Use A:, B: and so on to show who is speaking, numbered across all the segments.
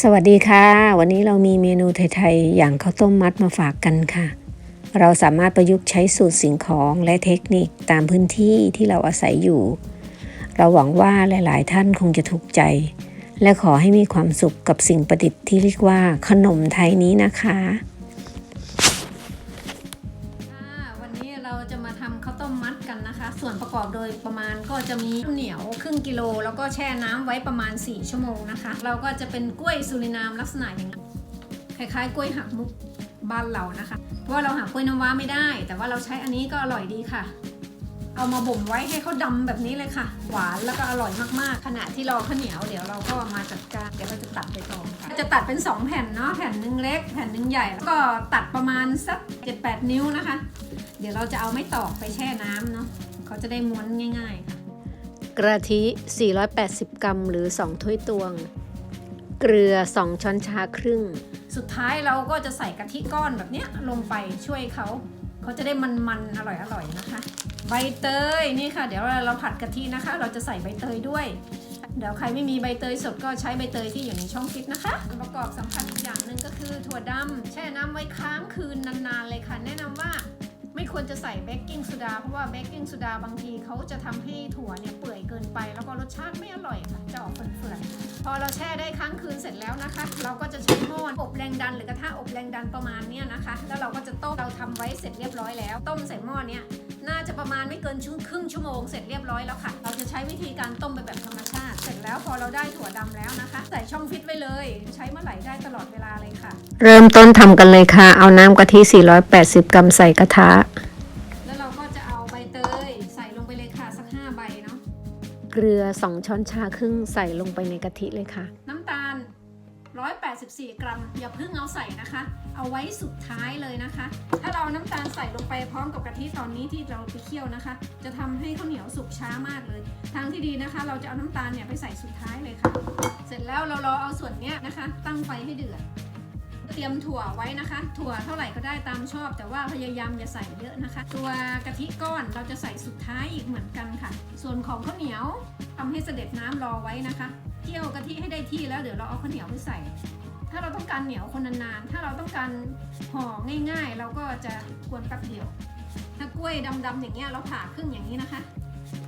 A: สวัสดีค่ะ วันนี้เรามีเมนูไทยๆ อย่างข้าวต้มมัดมาฝากกันค่ะ เราสามารถประยุกต์ใช้สูตรสิ่งของและเทคนิคตามพื้นที่ที่เราอาศัยอยู่ เราหวังว่าหลายๆ ท่านคงจะถูกใจ และขอให้มีความสุขกับสิ่งประดิษฐ์ที่เรียกว่าขนมไทยนี้นะคะ
B: อบโดยประมาณก็จะมีข้าวเหนียวครึ่งกิโล แล้วก็แช่น้ำไว้ประมาณ 4 ชั่วโมงนะคะ เราก็จะเป็นกล้วยสุรินามลักษณะอย่างนี้คล้ายๆ กล้วยหักมุกบ้านเรานะคะ เพราะว่าเราหากล้วยน้ำว้าไม่ได้ แต่ว่าเราใช้อันนี้ก็อร่อยดีค่ะ เอามาบ่มไว้ให้เขาดำแบบนี้เลยค่ะ หวานแล้วก็อร่อยมากๆ ขณะที่รอข้าวเหนียวเดี๋ยวเราก็มาจัดการเดี๋ยวเราจะตัดไปต่อค่ะจะตัดเป็น 2 แผ่นเนาะแผ่นหนึ่งเล็ก แผ่นหนึ่งใหญ่แล้วก็ตัดประมาณสัก 7-8 นิ้วนะคะ เดี๋ยวเราจะเอาไม่ตอกไปแช่น้ำเนาะ เขาจะได้ม้วนง่ายๆค่ะ
A: กระทิ 480 กรัมหรือ 2 ถ้วยตวง เกลือ 2 ช้อนชาครึ่ง
B: สุดท้ายเราก็จะใส่กะทิก้อนแบบเนี้ยลงไปช่วยเขา เขาจะได้มันๆ อร่อยๆ นะคะ ใบเตยนี่ค่ะ เดี๋ยวเราผัดกะทินะคะ เราจะใส่ใบเตยด้วย เดี๋ยวใครไม่มีใบเตยสดก็ใช้ใบเตยที่อยู่ในช่องฟิตนะคะส่วนประกอบสำคัญอีกอย่างหนึ่งก็คือถั่วดำแช่น้ำไว้ค้างคืนนานๆเลยค่ะ แนะนำว่า ไม่ควรจะใส่เบกกิ้งโซดาเพราะว่าเบกกิ้งโซดาบางทีเขาจะทำให้ถั่วเนี่ยเปื่อยเกินไป แล้วก็รสชาติไม่อร่อยค่ะจะออกเฟื่อนๆพอเราแช่ได้ค้างคืนเสร็จแล้วนะคะ เราก็จะใช้หม้ออบแรงดันหรือกระทะอบแรงดันประมาณเนี้ยนะคะ แล้วเราก็จะต้มเราทำไว้เสร็จเรียบร้อยแล้ว ต้มใส่หม้อเนี้ย น่าจะประมาณไม่เกินชั่วครึ่งชั่วโมงเสร็จเรียบร้อยแล้วค่ะ เราจะใช้วิธีการต้มไปแบบธรรมชาติ เสร็จแล้วพอเราได้ถั่วดำแล้วนะคะ ใส่ช่องฟิตไว้เลย ใช้เมื่อไหร่ได้ตลอดเวลาเลยค่ะ
A: เริ่มต้นทำกันเลยค่ะ เอาน้ำกะทิ 480 กรัมใส่กระทะ
B: แล้วเราก็จะเอาใบเตยใส่ลงไปเลยค่ะสัก5ใบเนาะ
A: เกลือ 2 ช้อนชาครึ่งใส่ลงไปในกะทิเลยค่ะ
B: น้ำตาล 184 กรัม อย่าเพิ่งเอาใส่นะคะ เอาไว้สุดท้ายเลยนะคะ ถ้าเราเอาน้ำตาลใส่ลงไปพร้อมกับกะทิตอนนี้ที่เราไปเคี่ยวนะคะ จะทำให้ข้าวเหนียวสุกช้ามากเลย ทางที่ดีนะคะ เราจะเอาน้ำตาลเนี่ยไปใส่สุดท้ายเลยค่ะ เสร็จแล้วเรารอเอาส่วนเนี้ยนะคะ ตั้งไฟให้เดือดเตรียมถั่วไว้นะคะ ถั่วเท่าไหร่ก็ได้ตามชอบ แต่ว่าพยายามอย่าใส่เยอะนะคะ ตัวกะทิก้อนเราจะใส่สุดท้ายอีกเหมือนกันค่ะ ส่วนของข้าวเหนียวทำให้เสด็จน้ำรอไว้นะคะ เคี่ยวกะทิให้ได้ที่แล้วเดี๋ยวเราเอาข้าวเหนียวไปใส่ ถ้าเราต้องการเหนียวคนนานๆ ถ้าเราต้องการห่อง่ายๆ เราก็จะกวนแป๊บเดียว ถ้ากล้วยดำๆอย่างเงี้ยเราผ่าครึ่งอย่างนี้นะคะ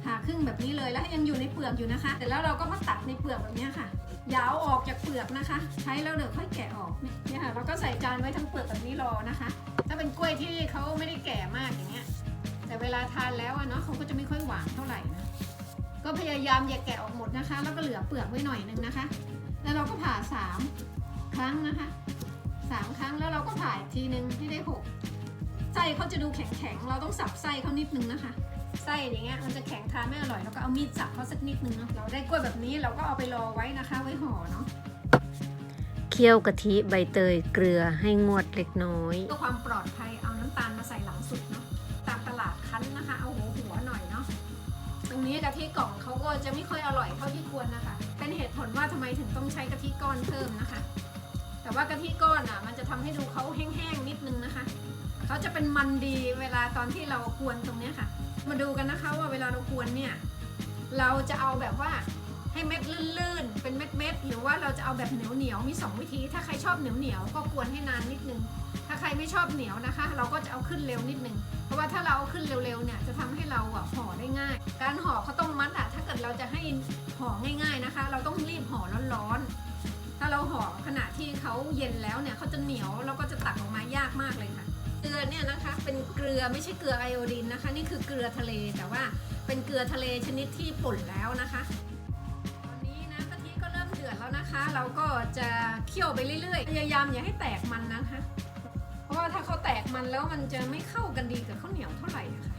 B: ผ่าครึ่งแบบนี้เลยแล้วยังอยู่ในเปลือกอยู่นะคะ แต่แล้วเราก็มาตัดในเปลือกแบบเนี้ยค่ะยาวออกจากเปลือกนะคะ ใช้แล้วเดี๋ยวค่อยแกะออกเนี่ยเนี่ยค่ะเราก็ใส่จานไว้ทั้งเปลือกแบบนี้รอนะคะ ถ้าเป็นกล้วยที่เขาไม่ได้แก่มากอย่างเงี้ยแต่เวลาทานแล้วอะเนาะเขาก็จะไม่ค่อยหวานเท่าไหร่นะ ก็พยายามอย่าแกะออกหมดนะคะ แล้วก็เหลือเปลือกไว้หน่อยนึงนะคะ แล้วเราก็ผ่าสามครั้งนะคะสามครั้งแล้วเราก็ผ่าอีกทีนึงให้ได้หกไส้เขาจะดูแข็งๆ เราต้องสับไส้เขานิดนึงนะคะ ไส้อย่างเงี้ยมันจะแข็งทานไม่อร่อยแล้วก็เอามีดสับเขาสักนิดนึงเนาะเราได้กล้วยแบบนี้เราก็เอาไปรอไว้นะคะ ไว้ห่อเนาะ
A: เคี่ยวกะทิใบเตยเกลือให้งวดเล็กน้อย
B: เพื่อความปลอดภัยเอาน้ำตาลมาใส่หลังสุดเนาะตามตลาดคั้นนะคะเอา รงนี้กะทิกล่องเขาก็จะไม่ค่อยอร่อยเท่าที่ควรนะคะ เป็นเหตุผลว่าทำไมถึงต้องใช้กะทิก้อนเพิ่มนะคะ แต่ว่ากะทิก้อนอะมันจะทำให้ดูเขาแห้งๆนิดนึงนะคะเขาจะเป็นมันดีเวลาตอนที่เรากวนตรงนี้ค่ะ มาดูกันนะคะว่าเวลาเรากวนเนี่ยเราจะเอาแบบว่า ให้เม็ดลื่นๆ เป็นเม็ดๆ หรือว่าเราจะเอาแบบเหนียวๆมี 2 วิธี ถ้าใครชอบเหนียวๆก็กวนให้นานนิดนึง ถ้าใครไม่ชอบเหนียวนะคะ เราก็จะเอาขึ้นเร็วนิดนึง เพราะว่าถ้าเราเอาขึ้นเร็วๆ เนี่ยจะทำให้เราอะห่อได้ง่าย การห่อเขาต้มมัดอะ ถ้าเกิดเราจะให้ห่อง่าย ๆนะคะ เราต้องรีบห่อร้อนๆ ถ้าเราห่อขณะที่เขาเย็นแล้วเนี่ยเขาจะเหนียวแล้วก็จะตักออกมายากมากเลยค่ะ เกลือเนี่ยนะคะเป็นเกลือไม่ใช่เกลือไอโอดีนนะคะ นี่คือเกลือทะเลแต่ว่าเป็นเกลือทะเลชนิดที่ป่นแล้วนะคะ เดือดแล้วนะคะ เราก็จะเคี่ยวไปเรื่อยๆ พยายามอย่าให้แตกมันนะคะเพราะว่าถ้าเขาแตกมันแล้วมันจะไม่เข้ากันดีกับข้าวเหนียวเท่าไหร่นะคะ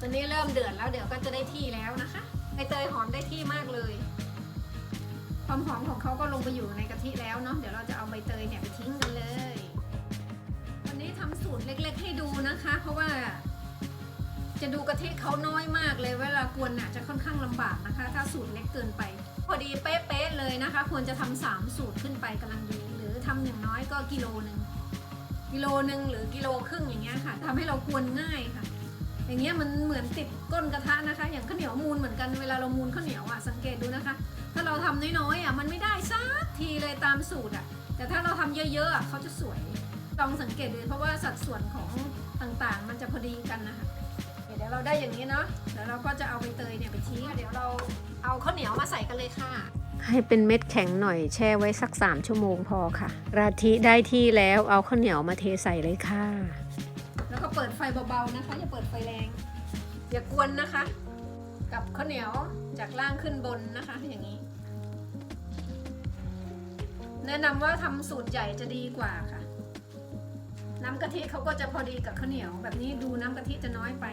B: ตอนนี้เริ่มเดือดแล้วเดี๋ยวก็จะได้ที่แล้วนะคะใบเตยหอมได้ที่มากเลย ความหอมของเขาก็ลงไปอยู่ในกะทิแล้วเนาะเดี๋ยวเราจะเอาใบเตยเนี่ยไปทิ้งกันเลย วันนี้ทำสูตรเล็กๆ ให้ดูนะคะ เพราะว่าจะดูกะทิเขาน้อยมากเลย เวลากวนน่ะจะค่อนข้างลำบากนะคะ ถ้าสูตรเล็กเกินไป พอดีเป๊ะๆเลยนะคะ ควรจะทำสามสูตรขึ้นไปกำลังดี หรือทำอย่างน้อยก็กิโลหนึ่งกิโลหนึ่งหรือกิโลครึ่งอย่างเงี้ยค่ะทำให้เรากวนง่ายค่ะ อย่างเงี้ยมันเหมือนติดก้นกระทะนะคะ อย่างข้าวเหนียวมูนเหมือนกันเวลาเรามูนข้าวเหนียวอะสังเกตดูนะคะ ถ้าเราทำน้อยๆอะมันไม่ได้สักทีเลยตามสูตรอะ แต่ถ้าเราทำเยอะๆเขาจะสวยลองสังเกตดูเพราะว่าสัดส่วนของต่างๆ มันจะพอดีกันนะคะเดี๋ยวเราได้อย่างนี้เนาะแล้วเราก็จะเอาใบเตยเนี่ยไปทิ้งเดี๋ยวเรา ข้าวเหนียวมาใส่กันเลยค่ะ
A: ให้เป็นเม็ดแข็งหน่อยแช่ไว้สัก 3 ชั่วโมงพอค่ะราทิได้ที่แล้วเอาข้าวเหนียวมาเทใส่เลยค่ะ
B: แล้วก็เปิดไฟเบาๆนะคะ อย่าเปิดไฟแรง อย่ากวนนะคะ กับข้าวเหนียวจากล่างขึ้นบนนะคะอย่างนี้ แนะนำว่าทำสูตรใหญ่จะดีกว่าค่ะ น้ำกะทิเขาก็จะพอดีกับข้าวเหนียว แบบนี้ดูน้ำกะทิจะน้อยไป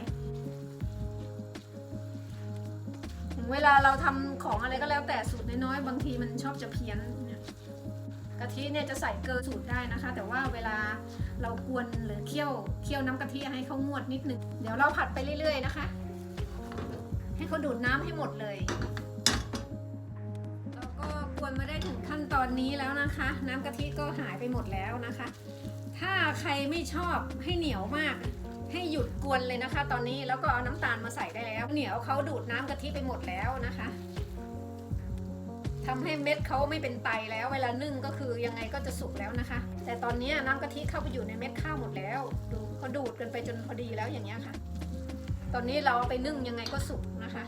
B: เวลาเราทำของอะไรก็แล้วแต่สูตรน้อยๆบางทีมันชอบจะเพี้ยนกะทิเนี่ยจะใส่เกินสูตรได้นะคะ แต่ว่าเวลาเรากวนหรือเคี่ยวเคี่ยวน้ำกะทิให้เขางวดนิดนึงเดี๋ยวเราผัดไปเรื่อย ๆ นะคะ ให้เขาดูดน้ำให้หมดเลยแล้วก็กวนมาได้ถึงขั้นตอนนี้แล้วนะคะ น้ำกะทิก็หายไปหมดแล้วนะคะ ถ้าใครไม่ชอบให้เหนียวมาก ให้หยุดกวนเลยนะคะ ตอนนี้แล้วก็เอาน้ำตาลมาใส่ได้แล้ว เหนียวเขาดูดน้ำกะทิไปหมดแล้วนะคะทำให้เม็ดเขาไม่เป็นไตแล้ว เวลานึ่งก็คือยังไงก็จะสุกแล้วนะคะ แต่ตอนนี้น้ำกะทิเข้าไปอยู่ในเม็ดข้าวหมดแล้ว ดูเขาดูดกันไปจนพอดีแล้วอย่างเงี้ยค่ะ ตอนนี้เราเอาไปนึ่งยังไงก็สุกนะคะ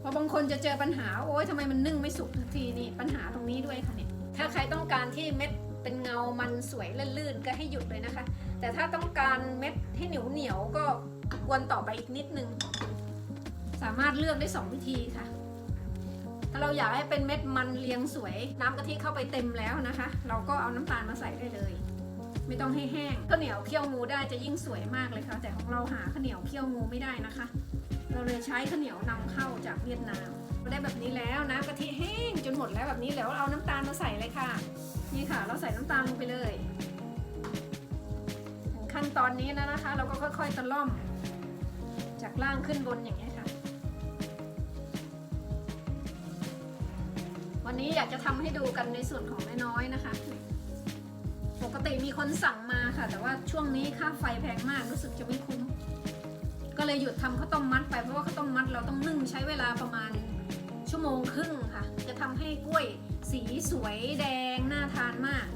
B: เพราะบางคนจะเจอปัญหาโอ๊ยทำไมมันนึ่งไม่สุกทันทีนี่ปัญหาตรงนี้ด้วยค่ะเนี่ยถ้าใครต้องการที่เม็ดเป็นเงามันสวยลื่นๆก็ให้หยุดเลยนะคะ แต่ถ้าต้องการเม็ดให้เหนียวเหนียวๆก็กวนต่อไปอีกนิดนึง สามารถเลือกได้ 2 วิธีค่ะ ถ้าเราอยากให้เป็นเม็ดมันเรียงสวย น้ำกะทิเข้าไปเต็มแล้วนะคะ เราก็เอาน้ำตาลมาใส่ได้เลย ไม่ต้องให้แห้งข้าวเหนียวเคี่ยวงูได้จะยิ่งสวยมากเลยค่ะ แต่ของเราหาข้าวเหนียวเคี่ยวงูไม่ได้นะคะ เราเลยใช้ข้าวเหนียวนำเข้าจากเวียดนามได้แบบนี้แล้วน้ำกะทิแห้งจนหมดแล้วแบบนี้แล้วเอาน้ำตาลมาใส่เลยค่ะ นี่ค่ะ เราใส่น้ำตาลลงไปเลย ขั้นตอนนี้แล้วนะคะ เราก็ค่อยๆตะล่อม จากล่างขึ้นบนอย่างนี้ค่ะ วันนี้อยากจะทำให้ดูกันในส่วนของน้อยๆนะคะ ปกติมีคนสั่งมาค่ะ แต่ว่าช่วงนี้ค่าไฟแพงมากรู้สึกจะไม่คุ้ม ก็เลยหยุดทำข้าวต้มมัดไปเพราะว่าข้าวต้มมัดเราต้องนึ่งใช้เวลาประมาณชั่วโมงครึ่งค่ะ จะทำให้กล้วยสีสวยแดงน่าทานมาก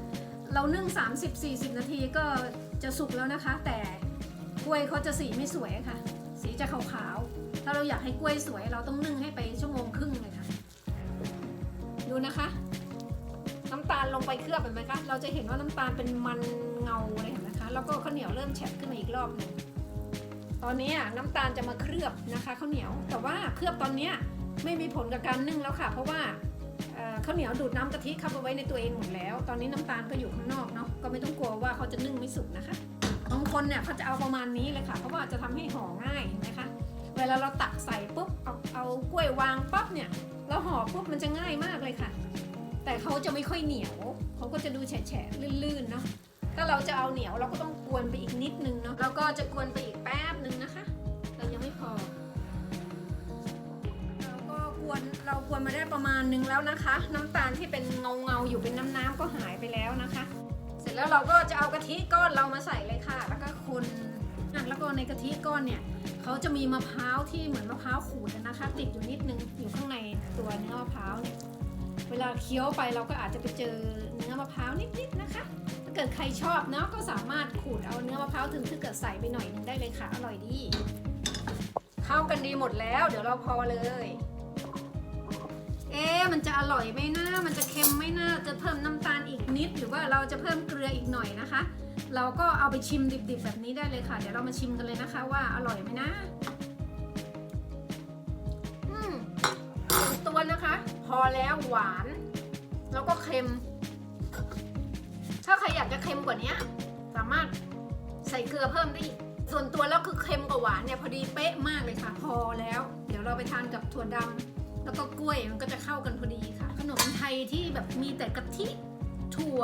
B: เรานึ่ง 30-40 นาทีก็ จะสุกแล้วนะคะ แต่กล้วยเขาจะสีไม่สวยค่ะ สีจะขาวๆ ถ้าเราอยากให้กล้วยสวยเราต้องนึ่งให้ไปชั่วโมงครึ่งเลยค่ะ ดูนะคะ น้ำตาลลงไปเคลือบเห็นไหมคะ เราจะเห็นว่าน้ำตาลเป็นมันเงาเลยเห็นไหมคะ แล้วก็ข้าวเหนียวเริ่มแฉะขึ้นมาอีกรอบหนึงตอนนี้น้ำตาลจะมาเคลือบนะคะข้าวเหนียว แต่ว่าเคลือบตอนนี้ไม่มีผลกับการนึ่งแล้วค่ะ เพราะว่า ข้าวเหนียวดูดน้ำกะทิเข้าไปไว้ในตัวเองหมดแล้ว ตอนนี้น้ำตาลก็อยู่ข้างนอกเนาะก็ไม่ต้องกลัวว่าเขาจะนึ่งไม่สุกนะคะบางคนเนี่ยเขาจะเอาประมาณนี้เลยค่ะเพราะว่าจะทำให้ห่อง่ายนะคะเวลาเราตักใส่ปุ๊บเอาเอากล้วยวางปั๊บเนี่ยแล้วห่อปุ๊บมันจะง่ายมากเลยค่ะ แต่เขาจะไม่ค่อยเหนียวเขาก็จะดูแฉะลื่นๆเนาะถ้าเราจะเอาเหนียวเราก็ต้องกวนไปอีกนิดนึงเนาะแล้วก็จะกวนไปอีกแป๊บนึง กวนมาได้ประมาณนึงแล้วนะคะ น้ำตาลที่เป็นเงาเงาอยู่เป็นน้ำน้ำๆก็หายไปแล้วนะคะ เสร็จแล้วเราก็จะเอากะทิก้อนเรามาใส่เลยค่ะ แล้วก็คนอะแล้วก็ในกะทิก้อนเนี่ยเขาจะมีมะพร้าวที่เหมือนมะพร้าวขูดนะคะ ติดอยู่นิดนึงอยู่ข้างในตัวเนื้อมะพร้าวเนี่ยเวลาเคี้ยวไปเราก็อาจจะไปเจอเนื้อมะพร้าวนิดๆนะคะ ถ้าเกิดใครชอบเนาะก็สามารถขูดเอาเนื้อมะพร้าวถึงถ้าเกิดใส่ไปหน่อยนึงได้เลยค่ะ อร่อยดี เข้ากันดีหมดแล้ว เดี๋ยวเราพอเลย เอ๊มันจะอร่อยไหมนะมันจะเค็มไหมนะจะเพิ่มน้ำตาลอีกนิด หรือว่าเราจะเพิ่มเกลืออีกหน่อยนะคะ เราก็เอาไปชิมดิบๆแบบนี้ได้เลยค่ะ เดี๋ยวเรามาชิมกันเลยนะคะ ว่าอร่อยไหมนะอืมเป็นตัวนะคะ พอแล้วหวาน แล้วก็เค็ม ถ้าใครอยากจะเค็มกว่านี้สามารถใส่เกลือเพิ่มได้อีกส่วนตัวแล้วคือเค็มกับหวานเนี่ยพอดีเป๊ะมากเลยค่ะ พอแล้ว เดี๋ยวเราไปทานกับถั่วดำ แล้วก็กล้วยมันก็จะเข้ากันพอดีค่ะ ขนมไทยที่แบบมีแต่กะทิถั่ว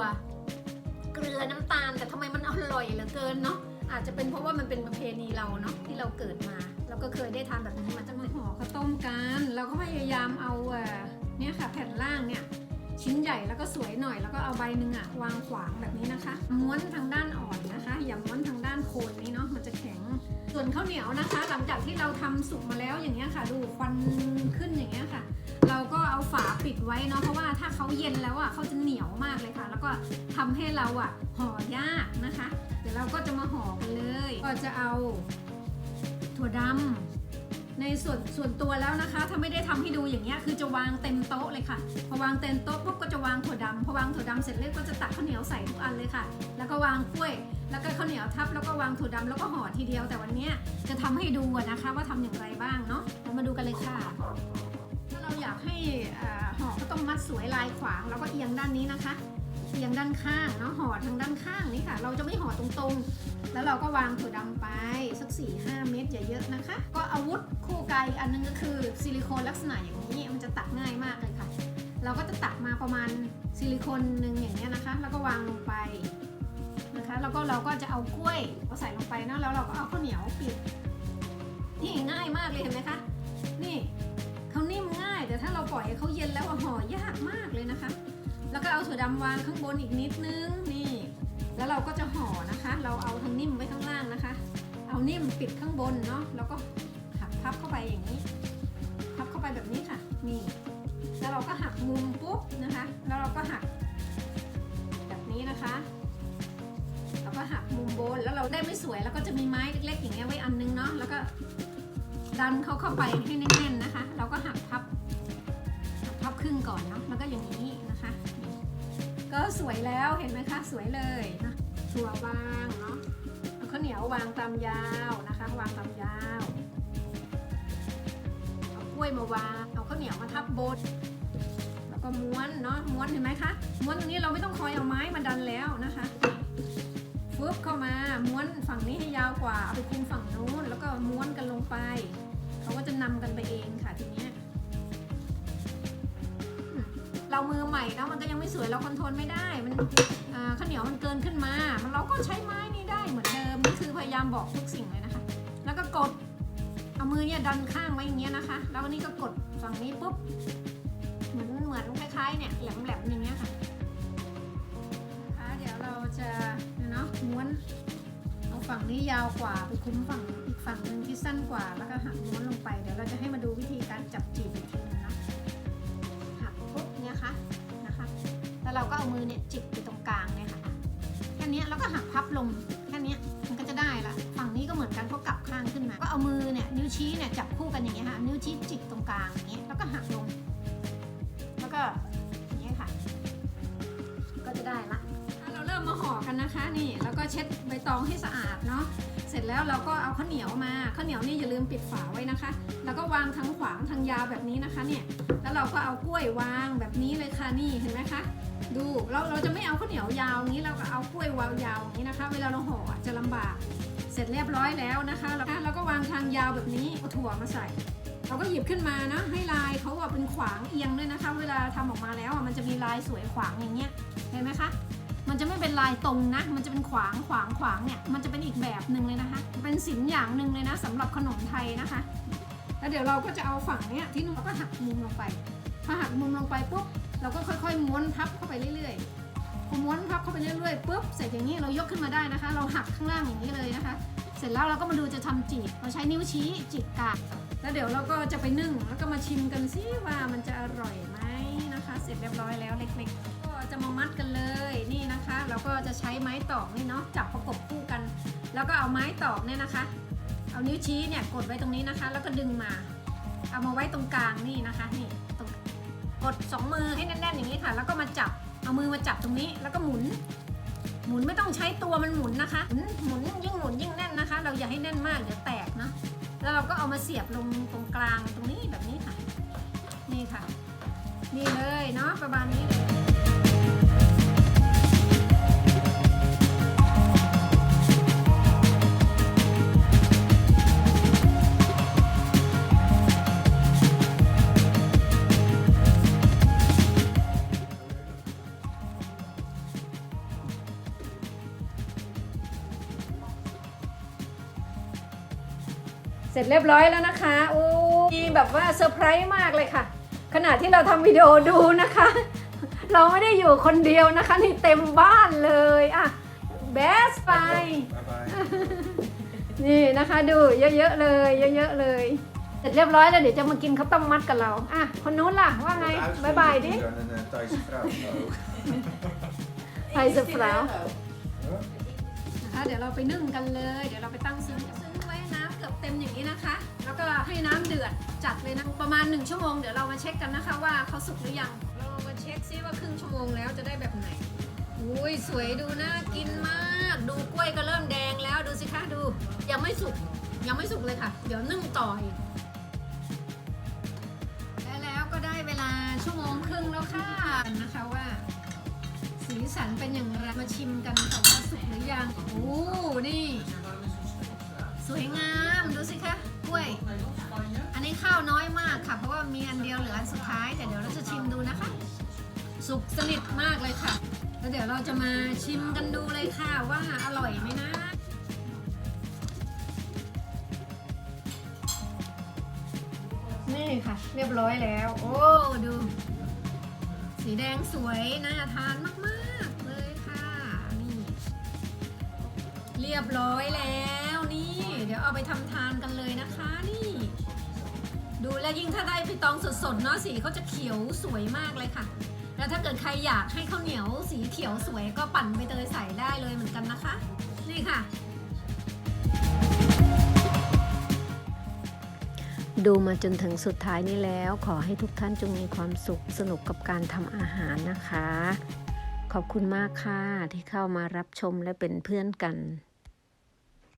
B: เกลือน้ำตาล แต่ทำไมมันอร่อยเหลือเกินเนาะอาจจะเป็นเพราะว่ามันเป็นประเพณีเราเนาะที่เราเกิดมาเราก็เคยได้ทานแบบนี้มาตั้งแต่ห่อข้าวต้มกันเราก็พยายามเอาเนี่ยค่ะแผ่นล่างเนี่ยชิ้นใหญ่แล้วก็สวยหน่อยแล้วก็เอาใบหนึ่งอะวางขวางแบบนี้นะคะ ม้วนทางด้านอ่อนนะคะ อย่าม้วนทางด้านโคนนี้เนาะมันจะ ส่วนข้าวเหนียวนะคะ หลังจากที่เราทำสุกมาแล้วอย่างเงี้ยค่ะ ดูควันขึ้นอย่างเงี้ยค่ะ เราก็เอาฝาปิดไว้เนาะเพราะว่าถ้าเขาเย็นแล้วอะเขาจะเหนียวมากเลยค่ะ แล้วก็ทำให้เราอะห่อยากนะคะ เดี๋ยวเราก็จะมาห่อกันเลย ก็จะเอาถั่วดำในส่วนส่วนตัวแล้วนะคะ ถ้าไม่ได้ทำให้ดูอย่างเงี้ยคือจะวางเต็มโต๊ะเลยค่ะ พอวางเต็มโต๊ะปุ๊บก็จะวางถั่วดำพอวางถั่วดำเสร็จเรียก็จะตักข้าวเหนียวใส่ทุกอันเลยค่ะ แล้วก็วางกล้วย แล้วก็ข้าวเหนียวทับแล้วก็วางถั่วดำแล้วก็ห่อทีเดียว แต่วันนี้จะทำให้ดูนะคะ ว่าทำอย่างไรบ้างเนาะเรามาดูกันเลยค่ะถ้าเราอยากให้ห่อข้าต้มมัดสวยลายขวางเราก็เอียงด้านนี้นะคะเอียงด้านข้างเนาะห่อทางด้านข้างนี่ค่ะ เราจะไม่ห่อตรงๆ แล้วเราก็วางถั่วดำไปสัก4ี่ห้าเม็ดอย่าเยอะนะคะ ก็อาวุธคู่กายอันนึงก็คือซิลิโคนลักษณะอย่างนี้มันจะตักง่ายมากเลยค่ะ เราก็จะตักมาประมาณซิลิโคนหนึ่งอย่างเงี้ยนะคะ แล้วก็วางลงไป นะคะ แล้วก็เราก็จะเอากล้วยเอาใส่ลงไปเนาะแล้วเราก็เอาข้าวเหนียวปิดนี่ง่ายมากเลยเห็นไหมคะ นี่เขานิ่มง่าย แต่ถ้าเราปล่อยให้เขาเย็นแล้วห่อยากมากเลยนะคะ แล้วก็เอาถั่วดำวางข้างบนอีกนิดนึงนี่ แล้วเราก็จะห่อนะคะ เราเอาทางนิ่มไว้ข้างล่างนะคะ เอานิ่มปิดข้างบนเนาะแล้วก็หักพับเข้าไปอย่างนี้ พับเข้าไปแบบนี้ค่ะ นี่ แล้วเราก็หักมุมปุ๊บนะคะ แล้วเราก็หัก แบบนี้นะคะ ก็หักมุมโบนแล้วเราได้ไม่สวยแล้วก็จะมีไม้เล็กๆอย่างเงี้ยไว้อันนึงเนาะแล้วก็ดันเขาเข้าไปให้แน่นๆนะคะ เราก็หักพับหักพับครึ่งก่อนเนาะแล้วก็อย่างนี้นะคะ ก็สวยแล้วเห็นไหมคะสวยเลยนะถั่ววางเนาะเอาข้าวเหนียววางตามยาวนะคะ วางตามยาวเอากล้วยมาวางเอาข้าวเหนียวมาทับบนแล้วก็ม้วนเนาะม้วนเห็นไหมคะม้วนตรงนี้เราไม่ต้องคอยเอาไม้มาดันแล้วนะคะ ฟึบเข้ามาม้วนฝั่งนี้ให้ยาวกว่าเอาไปคุมฝั่งนู้นแล้วก็ม้วนกันลงไป เขาก็จะนำกันไปเองค่ะทีเนี้ยเรามือใหม่เนาะมันก็ยังไม่สวยเราคอนโทรลไม่ได้มันข้าวเหนียวมันเกินขึ้นมา มันเราก็ใช้ไม้นี้ได้เหมือนเดิมนี่คือพยายามบอกทุกสิ่งเลยนะคะ แล้วก็กดเอามือเนี่ยดันข้างไว้อย่างเงี้ยนะคะ แล้วนี้ก็กดฝั่งนี้ปุ๊บเหมือนเหมือนคล้ายๆเนี่ยแหลมๆอย่างเงี้ยค่ะนะคะเดี๋ยวเราจะ เนาะม้วน เอาฝั่งนี้ยาวกว่าไปคุ้มฝั่งอีกฝั่งหนึ่งที่สั้นกว่าแล้วก็หักม้วนลงไป เดี๋ยวเราจะให้มาดูวิธีการจับจีบอีกทีนึงนะหักปุ๊บเนี่ยค่ะนะคะ แล้วเราก็เอามือเนี่ยจิกไปตรงกลางเนี่ยค่ะแค่นี้แล้วก็หักพับลงแค่นี้มันก็จะได้ละฝั่งนี้ก็เหมือนกันก็กลับข้างขึ้นมา ก็เอามือเนี่ยนิ้วชี้เนี่ยจับคู่กันอย่างเงี้ยค่ะนิ้วชี้จิกตรงกลาง นะคะนี่แล้วก็เช็ดใบตองให้สะอาดเนาะเสร็จแล้วเราก็เอาข้าวเหนียวมาข้าวเหนียวนี่อย่าลืมปิดฝาไว้นะคะ แล้วก็วางทั้งขวางทั้งยาวแบบนี้นะคะเนี่ยแล้วเราก็เอากล้วยวางแบบนี้เลยค่ะนี่เห็นไหมคะดูเราเราจะไม่เอาข้าวเหนียวยาวนี้เราก็เอากล้วยวางยาวยางนี้นะคะ เวลาเราห่อจะลำบาก เสร็จเรียบร้อยแล้วนะคะแล้วก็เราก็วางทางยาวแบบนี้เอาถั่วมาใส่เราก็หยิบขึ้นมานะให้ลายเขาอะเป็นขวางเอียงด้วยนะคะ เวลาทำออกมาแล้วอะมันจะมีลายสวยขวางอย่างเงี้ยเห็นไหมคะ มันจะไม่เป็นลายตรงนะ มันจะเป็นขวางขวางขวางเนี่ย มันจะเป็นอีกแบบหนึ่งเลยนะคะ เป็นศิลป์อย่างหนึ่งเลยนะสำหรับขนมไทยนะคะ แล้วเดี๋ยวเราก็จะเอาฝั่งเนี้ยที่นุ่มก็หักมุมลงไป พอหักมุมลงไปปุ๊บ เราก็ค่อยๆม้วนพับเข้าไปเรื่อยๆ พอม้วนพับเข้าไปเรื่อยๆปุ๊บ เสร็จอย่างนี้เรายกขึ้นมาได้นะคะ เราหักข้างล่างอย่างนี้เลยนะคะ เสร็จแล้วเราก็มาดูจะทำจีบเราใช้นิ้วชี้จีบกากแล้วเดี๋ยวเราก็จะไปนึ่งแล้วก็มาชิมกันซิว่ามันจะอร่อยไหมนะคะ เสร็จเรียบร้อยแล้วเล็ก ๆ จะมามัดกันเลยนี่นะคะ เราก็จะใช้ไม้ตอกนี่เนาะจับประกบคู่กัน แล้วก็เอาไม้ตอกเนี่ยนะคะ เอานิ้วชี้เนี่ยกดไว้ตรงนี้นะคะ แล้วก็ดึงมา เอามาไว้ตรงกลางนี่นะคะนี่ตรงกดสองมือให้แน่นๆอย่างนี้ค่ะ แล้วก็มาจับเอามือมาจับตรงนี้แล้วก็หมุน หมุนไม่ต้องใช้ตัวมันหมุนนะคะหมุนยิ่งหมุนยิ่งแน่นนะคะ เราอย่าให้แน่นมากเดี๋ยวแตกเนาะแล้วเราก็เอามาเสียบลงตรงกลางตรงนี้แบบนี้ค่ะ นี่ค่ะ นี่เลยเนาะประมาณนี้เลย เสร็จเรียบร้อยแล้วนะคะโอ้มีแบบว่าเซอร์ไพรส์มากเลยค่ะ ขณะที่เราทำวิดีโอดูนะคะ เราไม่ได้อยู่คนเดียวนะคะ นี่เต็มบ้านเลยอะเบสไป
C: Bye bye.
B: นี่นะคะดูเยอะๆเลย เยอะๆเลย เสร็จเรียบร้อยแล้วเดี๋ยวจะมากินข้าวต้มมัดกับเรา อะ คนนู้นล่ะ ว่าไงบายบายดิ
C: Dan een eh, Thaise vrouw. Oh.
B: ไทยสุดแล้วนะคะเดี๋ยวเราไปนึ่งกันเลย เดี๋ยวเราไปตั้งซึ้งซึ้งไว้น้ำ เกือบเต็มอย่างนี้นะคะ แล้วก็ให้น้ำเดือดจัดเลยนะประมาณ 1 ชั่วโมงเดี๋ยวเรามาเช็คกันนะคะว่าเขาสุกหรือยังเรามาเช็คซิว่าครึ่งชั่วโมงแล้วจะได้แบบไหนอุ้ยสวยดูน่ากินมาก ดูกล้วยก็เริ่มแดงแล้วดูสิคะดูยังไม่สุกยังไม่สุกเลยค่ะ เดี๋ยวนึ่งต่ออีกและแล้วก็ได้เวลาชั่วโมงครึ่งแล้วค่ะนะคะว่า สีสันเป็นอย่างไรมาชิมกันค่ะว่าสุกหรือยังโอ้นี่ สวยงาม มีอันเดียวเหลืออันสุดท้ายแต่เดี๋ยวเราจะชิมดูนะคะ สุกสนิทมากเลยค่ะ แล้วเดี๋ยวเราจะมาชิมกันดูเลยค่ะว่าอร่อยไหมนะ นี่ค่ะ เรียบร้อยแล้ว โอ้ดู สีแดงสวยน่าทานมากๆเลยค่ะนี่เรียบร้อยแล้วนี่ เดี๋ยวเอาไปทำทานกันเลยนะคะนี่ ดูแล้วยิ่งถ้าได้ไปตองสดๆเนาะสีเขาจะเขียวสวยมากเลยค่ะ แล้วถ้าเกิดใครอยากให้ข้าวเหนียวสีเขียวสวยก็ปั่นใบเตยใส่ได้เลยเหมือนกันนะคะ นี่ค่ะ
A: ดูมาจนถึงสุดท้ายนี้แล้ว ขอให้ทุกท่านจงมีความสุขสนุกกับการทำอาหารนะคะ ขอบคุณมากค่ะที่เข้ามารับชมและเป็นเพื่อนกัน